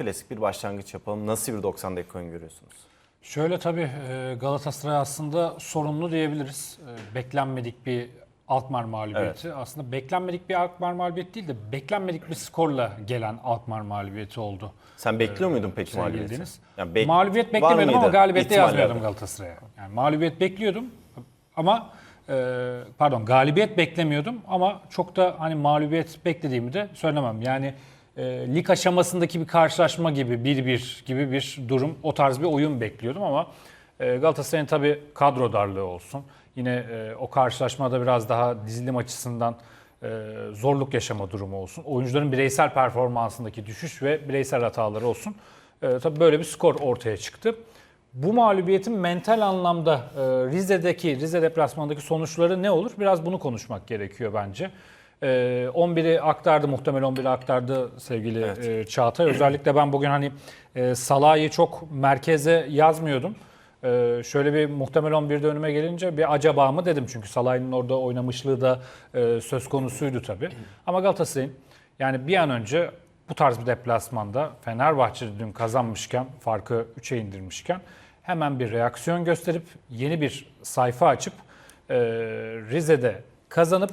klasik bir başlangıç yapalım. Nasıl bir 90 dakika öngörüyorsunuz? Şöyle tabii e, Galatasaray aslında sorunlu diyebiliriz. E, Beklenmedik bir Alkmaar mağlubiyeti. Aslında beklenmedik bir Alkmaar mağlubiyeti değil de beklenmedik bir skorla gelen Alkmaar mağlubiyeti oldu. Sen bekliyor muydun peki mağlubiyeti? Deniz. Yani bek- mağlubiyet beklemiyordum ama galibiyette yazmıyordum Galatasaray'a. Yani mağlubiyet bekliyordum ama e, pardon galibiyet beklemiyordum ama çok da hani mağlubiyet beklediğimi de söylemem. Yani e, lig aşamasındaki bir karşılaşma gibi 1-1 gibi bir durum o tarz bir oyun bekliyordum ama e, Galatasaray'ın tabii kadro darlığı olsun. Yine e, o karşılaşmada biraz daha dizilim açısından e, zorluk yaşama durumu olsun. Oyuncuların bireysel performansındaki düşüş ve bireysel hataları olsun. E, tabii böyle bir skor ortaya çıktı. Bu mağlubiyetin mental anlamda e, Rize'deki, Rize deplasmanındaki sonuçları ne olur? Biraz bunu konuşmak gerekiyor bence. E, 11'i aktardı, muhtemel 11'i aktardı sevgili Evet. e, Çağatay. Özellikle ben bugün hani e, Salah'ı çok merkeze yazmıyordum. E, şöyle bir muhtemel 11'de önüme gelince bir acaba mı dedim. Çünkü Salah'ın orada oynamışlığı da e, söz konusuydu tabii. Ama Galatasaray'ın yani bir an önce bu tarz bir deplasmanda Fenerbahçe dün kazanmışken, farkı 3'e indirmişken hemen bir reaksiyon gösterip yeni bir sayfa açıp e, Rize'de kazanıp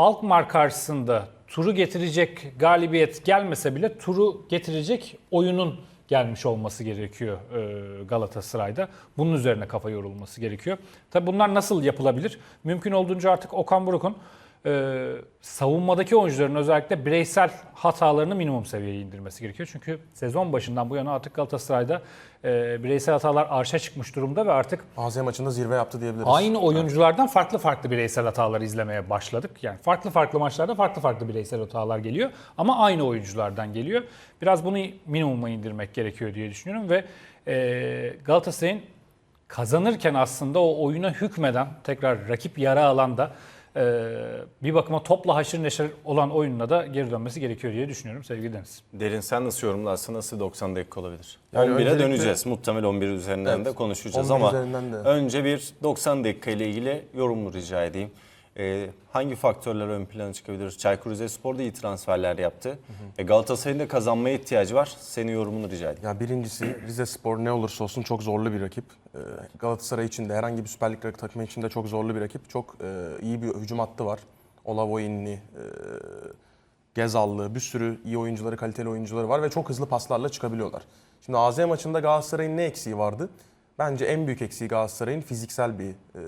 Alkmaar karşısında turu getirecek galibiyet gelmese bile turu getirecek oyunun gelmiş olması gerekiyor e, Galatasaray'da. Bunun üzerine kafa yorulması gerekiyor. Tabii bunlar nasıl yapılabilir? Mümkün olduğunca artık Okan Buruk'un e, savunmadaki oyuncuların özellikle bireysel hatalarını minimum seviyeye indirmesi gerekiyor. Çünkü sezon başından bu yana artık Galatasaray'da e, bireysel hatalar arşa çıkmış durumda ve artık AZ maçında zirve yaptı diyebiliriz. aynı oyunculardan farklı farklı bireysel hatalar izlemeye başladık. Yani farklı farklı maçlarda farklı farklı bireysel hatalar geliyor ama aynı oyunculardan geliyor. Biraz bunu minimuma indirmek gerekiyor diye düşünüyorum ve e, Galatasaray'ın kazanırken aslında o oyuna hükmeden tekrar rakip yara alanda bir bakıma topla haşır neşir olan oyununa da geri dönmesi gerekiyor diye düşünüyorum sevgili Deniz. Derin sen nasıl yorumlarsın? Nasıl 90 dakika olabilir? Yani 11'e öncelikle- döneceğiz. Muhtemel 11 üzerinden Evet, de konuşacağız 11 ama üzerinden de. önce bir 90 dakika ile ilgili yorumu rica edeyim. Ee, hangi faktörler ön plana çıkabilir? Çaykur Rizespor da iyi transferler yaptı. E, Galatasaray'ın da kazanmaya ihtiyacı var. Senin yorumunu rica edeyim. Ya birincisi Rize Spor ne olursa olsun çok zorlu bir rakip. Ee, Galatasaray için de herhangi bir Süper Lig takımı için de çok zorlu bir rakip. Çok e, iyi bir hücum hattı var. Olavoyinli, e, Gezallı, bir sürü iyi oyuncuları, kaliteli oyuncuları var ve çok hızlı paslarla çıkabiliyorlar. Şimdi AZ maçında Galatasaray'ın ne eksiği vardı? Bence en büyük eksiği Galatasaray'ın fiziksel bir e,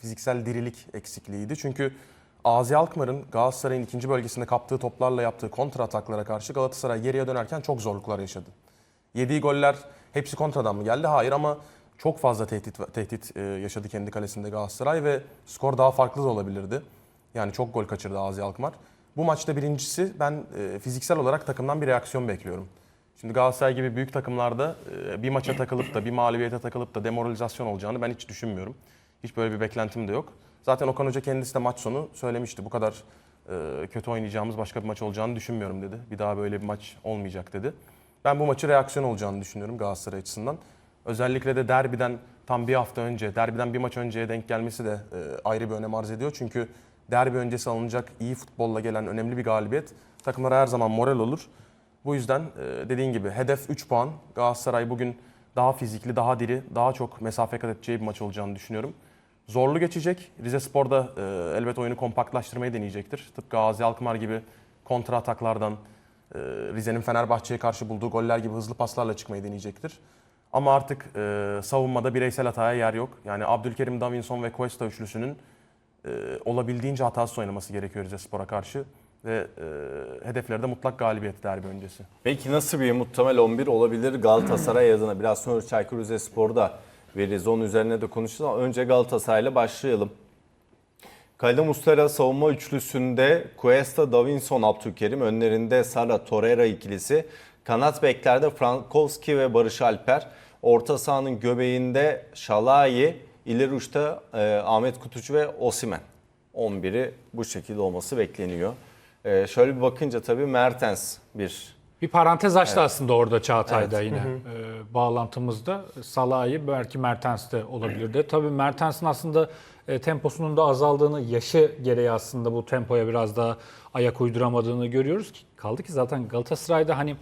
fiziksel dirilik eksikliğiydi. Çünkü AZ Alkmaar'ın Galatasaray'ın ikinci bölgesinde kaptığı toplarla yaptığı kontra ataklara karşı Galatasaray geriye dönerken çok zorluklar yaşadı. Yediği goller hepsi kontradan mı geldi? Hayır ama çok fazla tehdit tehdit e, yaşadı kendi kalesinde Galatasaray ve skor daha farklı da olabilirdi. Yani çok gol kaçırdı Azi Alkmaar. Bu maçta birincisi ben e, fiziksel olarak takımdan bir reaksiyon bekliyorum. Şimdi Galatasaray gibi büyük takımlarda e, bir maça takılıp da bir mağlubiyete takılıp da demoralizasyon olacağını ben hiç düşünmüyorum. Hiç böyle bir beklentim de yok. Zaten Okan Hoca kendisi de maç sonu söylemişti. Bu kadar e, kötü oynayacağımız başka bir maç olacağını düşünmüyorum dedi. Bir daha böyle bir maç olmayacak dedi. Ben bu maçı reaksiyon olacağını düşünüyorum Galatasaray açısından. Özellikle de derbiden tam bir hafta önce, derbiden bir maç önceye denk gelmesi de e, ayrı bir önem arz ediyor. Çünkü derbi öncesi alınacak iyi futbolla gelen önemli bir galibiyet takımlara her zaman moral olur. Bu yüzden e, dediğin gibi hedef 3 puan. Galatasaray bugün daha fizikli, daha diri, daha çok mesafe kat edeceği bir maç olacağını düşünüyorum. Zorlu geçecek. Rize Spor da e, elbet oyunu kompaktlaştırmayı deneyecektir. Tıpkı Gazi Alkmaar gibi kontra ataklardan, e, Rize'nin Fenerbahçe'ye karşı bulduğu goller gibi hızlı paslarla çıkmayı deneyecektir. Ama artık e, savunmada bireysel hataya yer yok. Yani Abdülkerim, Davinson ve Cuesta üçlüsünün e, olabildiğince hatasız oynaması gerekiyor Rize Spor'a karşı. Ve e, hedefleri de mutlak galibiyet derbi öncesi. Peki nasıl bir muhtemel 11 olabilir Galatasaray adına? Biraz sonra Çaykur Rizespor'da veririz. Onun üzerine de konuşacağız ama önce Galatasaray'la başlayalım. Kalede Mustera savunma üçlüsünde Cuesta, Davinson, Abdülkerim. Önlerinde Sara, Torreira ikilisi. Kanat beklerde Frankowski ve Barış Alper. Orta sahanın göbeğinde Şalayi, ileri uçta e, Ahmet Kutucu ve Osimen. 11'i bu şekilde olması bekleniyor. E, şöyle bir bakınca tabii Mertens bir Bir parantez açtı aslında orada Çağatay'da yine e, bağlantımızda. Salah'ı belki Mertens de olabilirdi. Tabii Mertens'in aslında e, temposunun da azaldığını, yaşı gereği aslında bu tempoya biraz daha ayak uyduramadığını görüyoruz. ki Kaldı ki zaten Galatasaray'da hani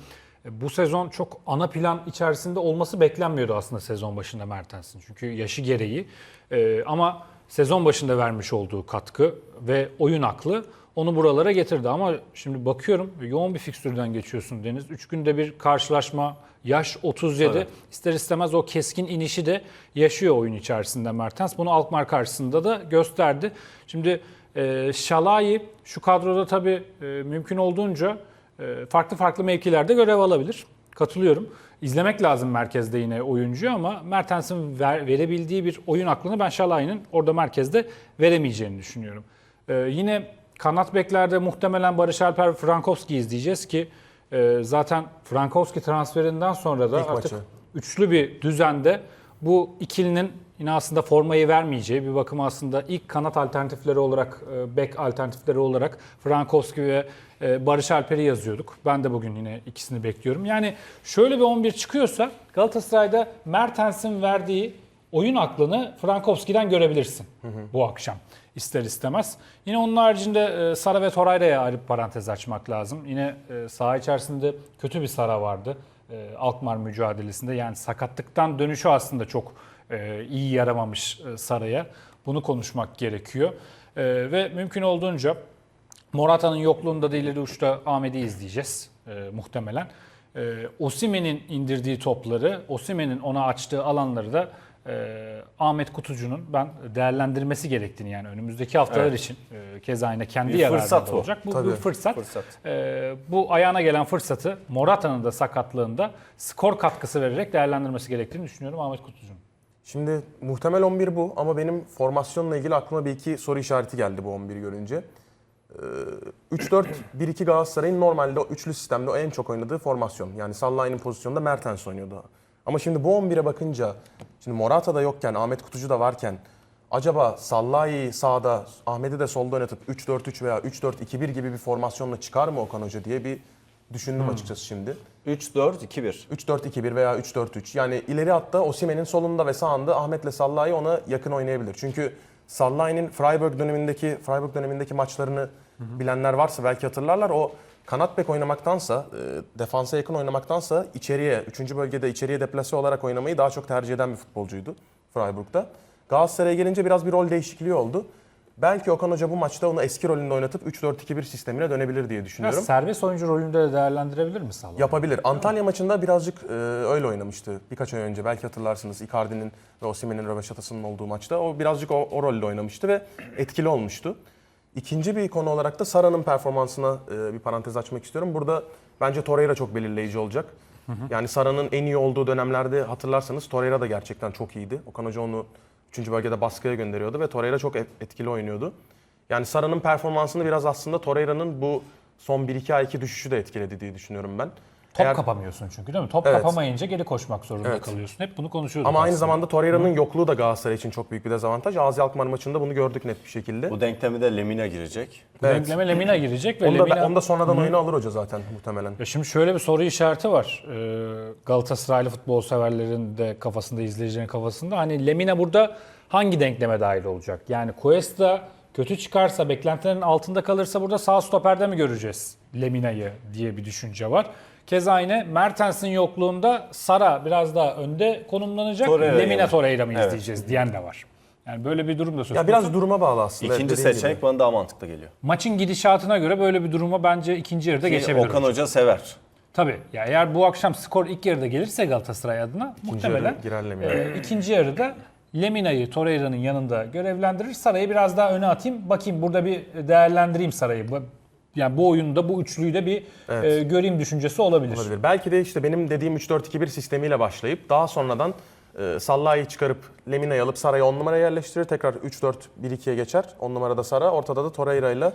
E, Bu sezon çok ana plan içerisinde olması beklenmiyordu aslında sezon başında Mertens'in. Çünkü yaşı gereği. E, ama sezon başında vermiş olduğu katkı ve oyun aklı onu buralara getirdi. Ama şimdi bakıyorum yoğun bir fikstürden geçiyorsun Deniz. 3 günde bir karşılaşma, yaş 37. Evet. İster istemez o keskin inişi de yaşıyor oyun içerisinde Mertens. Bunu Alkmaar karşısında da gösterdi. Şimdi e, Şalai şu kadroda tabii e, mümkün olduğunca e, farklı farklı mevkilerde görev alabilir. Katılıyorum. İzlemek lazım merkezde yine oyuncu ama Mertens'in ver- verebildiği bir oyun aklını ben Şalai'nin orada merkezde veremeyeceğini düşünüyorum. E, yine kanat beklerde muhtemelen Barış Alper Frankowski izleyeceğiz ki e, zaten Frankowski transferinden sonra da İlk artık maçı. üçlü bir düzende bu ikilinin yine aslında formayı vermeyeceği bir bakıma aslında ilk kanat alternatifleri olarak, e, bek alternatifleri olarak Frankowski ve e, Barış Alper'i yazıyorduk. Ben de bugün yine ikisini bekliyorum. Yani şöyle bir 11 çıkıyorsa Galatasaray'da Mertens'in verdiği oyun aklını Frankowski'den görebilirsin bu akşam ister istemez. Yine onun haricinde e, Sara ve Torreira'ya ayrı parantez açmak lazım. Yine saha içerisinde kötü bir Sara vardı e, Alkmaar mücadelesinde. Yani sakatlıktan dönüşü aslında çok e, iyi yaramamış e, Sara'ya. Bunu konuşmak gerekiyor. Ve mümkün olduğunca Morata'nın yokluğunda da ileri uçta Ahmet'i izleyeceğiz muhtemelen. Osimen'in indirdiği topları, Osimen'in ona açtığı alanları da e, Ahmet Kutucu'nun ben değerlendirmesi gerektiğini yani önümüzdeki haftalar Evet. için e, keza yine kendi Bir yararına fırsat da bu. olacak. Bu Tabii. bir fırsat. Fırsat. E, bu ayağına gelen fırsatı Morata'nın da sakatlığında skor katkısı vererek değerlendirmesi gerektiğini düşünüyorum Ahmet Kutucu'nun. Şimdi muhtemel 11 bu ama benim formasyonla ilgili aklıma bir iki soru işareti geldi bu 11'i görünce. Ee, 3-4-1-2 Galatasaray'ın normalde o üçlü sistemde o en çok oynadığı formasyon. Yani Salah'ın pozisyonunda Mertens oynuyordu. Ama şimdi bu 11'e bakınca, şimdi Morata da yokken, Ahmet Kutucu da varken acaba Salah'ı sağda, Ahmet'i de solda oynatıp 3-4-3 veya 3-4-2-1 gibi bir formasyonla çıkar mı Okan Hoca diye bir düşündüm açıkçası şimdi. 3-4-2-1. 3-4-2-1 veya 3-4-3. Yani ileri hatta Osimhen'in solunda ve sağında Ahmet'le Sallah'ı ona yakın oynayabilir. Çünkü Sallah'ın Freiburg dönemindeki Freiburg dönemindeki maçlarını bilenler varsa belki hatırlarlar. O kanat bek oynamaktansa, e, defansa yakın oynamaktansa içeriye, 3. bölgede içeriye deplase olarak oynamayı daha çok tercih eden bir futbolcuydu Freiburg'da. Galatasaray'a gelince biraz bir rol değişikliği oldu. Belki Okan Hoca bu maçta onu eski rolünde oynatıp 3-4-2-1 sistemine dönebilir diye düşünüyorum. serbest oyuncu rolünde de değerlendirebilir mi Salah? Yapabilir. Antalya maçında birazcık e, öyle oynamıştı birkaç ay önce. Belki hatırlarsınız Icardi'nin ve Osimhen'in röveşatasının olduğu maçta. O birazcık o, o rolde oynamıştı ve etkili olmuştu. İkinci bir konu olarak da Sara'nın performansına e, bir parantez açmak istiyorum. Burada bence Torreira çok belirleyici olacak. Yani Sara'nın en iyi olduğu dönemlerde hatırlarsanız Torreira da gerçekten çok iyiydi. Okan Hoca onu 3. bölgede baskıya gönderiyordu ve Torreira çok et- etkili oynuyordu. Yani Sara'nın performansını biraz aslında Torreira'nın bu son 1-2 ayki düşüşü de etkiledi diye düşünüyorum ben. Top Eğer- kapamıyorsun çünkü değil mi? Top Evet. kapamayınca geri koşmak zorunda Evet. kalıyorsun. Hep bunu konuşuyorduk Ama aynı aslında. zamanda Torreira'nın yokluğu da Galatasaray için çok büyük bir dezavantaj. Azi Alkmaar maçında bunu gördük net bir şekilde. Bu denkleme de Lemina girecek. Bu Evet. denkleme Lemina girecek ve Onu da, Lemina... onu da sonradan oyuna alır hoca zaten muhtemelen. Ya şimdi şöyle bir soru işareti var. Ee, Galatasaraylı futbol severlerin de kafasında, izleyicilerin kafasında. Hani Lemina burada hangi denkleme dahil olacak? Yani Cuesta kötü çıkarsa, beklentilerin altında kalırsa burada sağ stoperde mi göreceğiz Lemina'yı diye bir düşünce var. Keza yine Mertens'in yokluğunda Sara biraz daha önde konumlanacak. Torreira'yı Lemina mı? Torreira mı Evet. izleyeceğiz diyen de var. Yani böyle bir durum da söz Ya konusu. biraz duruma bağlı aslında. İkinci seçenek gibi. bana daha mantıklı geliyor. Maçın gidişatına göre böyle bir duruma bence ikinci yarıda Ki geçebilir. Okan Hoca sever. Tabii. Ya eğer bu akşam skor ilk yarıda gelirse Galatasaray adına muhtemelen yarı Lemina. e, ikinci yarıda Lemina'yı Torreira'nın yanında görevlendirir. Saray'ı biraz daha öne atayım. Bakayım burada bir değerlendireyim Saray'ı. Yani bu oyunda bu üçlüyü de bir e, göreyim düşüncesi olabilir. Olabilir. Belki de işte benim dediğim 3-4-2-1 sistemiyle başlayıp daha sonradan e, Sallah'ı çıkarıp Lemina'yı alıp Sara'yı 10 numaraya yerleştirir. Tekrar 3-4-1-2'ye geçer. 10 numarada Sara. Ortada da Torreira ile e,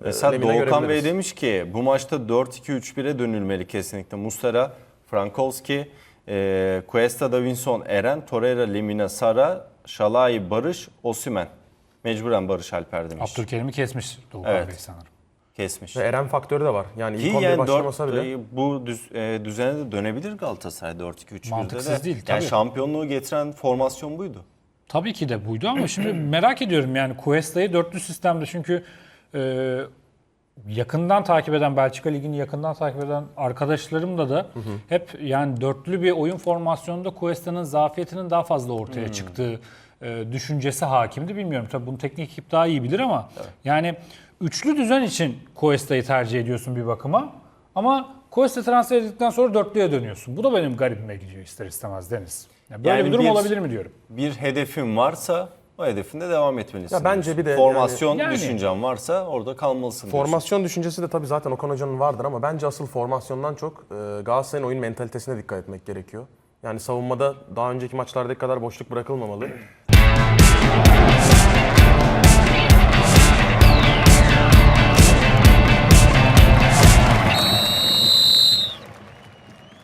Mesela Lemina Doğukan Bey demiş ki bu maçta 4-2-3-1'e dönülmeli kesinlikle. Mustera, Frankowski, e, Cuesta, Davinson, Eren, Torreira, Lemina, Sara, Şalai, Barış, Osimen. Mecburen Barış Alper demiş. Abdülkerim'i kesmiş Doğukan Evet. Bey sanırım. Kesmiş. Ve Eren faktörü de var. Yani Ki ilk 11 yani başlamasa 4, bile. bu düz, e, düzene de dönebilir Galatasaray 4-2-3-1'de Mantıksız de. değil, Yani tabii. şampiyonluğu getiren formasyon buydu. Tabii ki de buydu ama şimdi merak ediyorum yani Cuesta'yı dörtlü sistemde çünkü e, yakından takip eden Belçika Ligi'ni yakından takip eden arkadaşlarımla da hep yani dörtlü bir oyun formasyonunda Cuesta'nın zafiyetinin daha fazla ortaya çıktığı e, düşüncesi hakimdi. Bilmiyorum tabii bunu teknik ekip daha iyi bilir ama yani üçlü düzen için Cuesta'yı tercih ediyorsun bir bakıma ama Cuesta transfer edildikten sonra dörtlüye dönüyorsun. Bu da benim garibime gidiyor ister istemez Deniz. Yani böyle Yani bir durum bir- olabilir mi diyorum. Bir hedefin varsa o hedefinde devam etmelisin. Ya bence bir de Formasyon yani- düşüncen varsa orada kalmalısın. diyorsun. Formasyon düşüncesi de tabii zaten Okan Hoca'nın vardır ama bence asıl formasyondan çok e, Galatasaray'ın oyun mentalitesine dikkat etmek gerekiyor. Yani savunmada daha önceki maçlardaki kadar boşluk bırakılmamalı.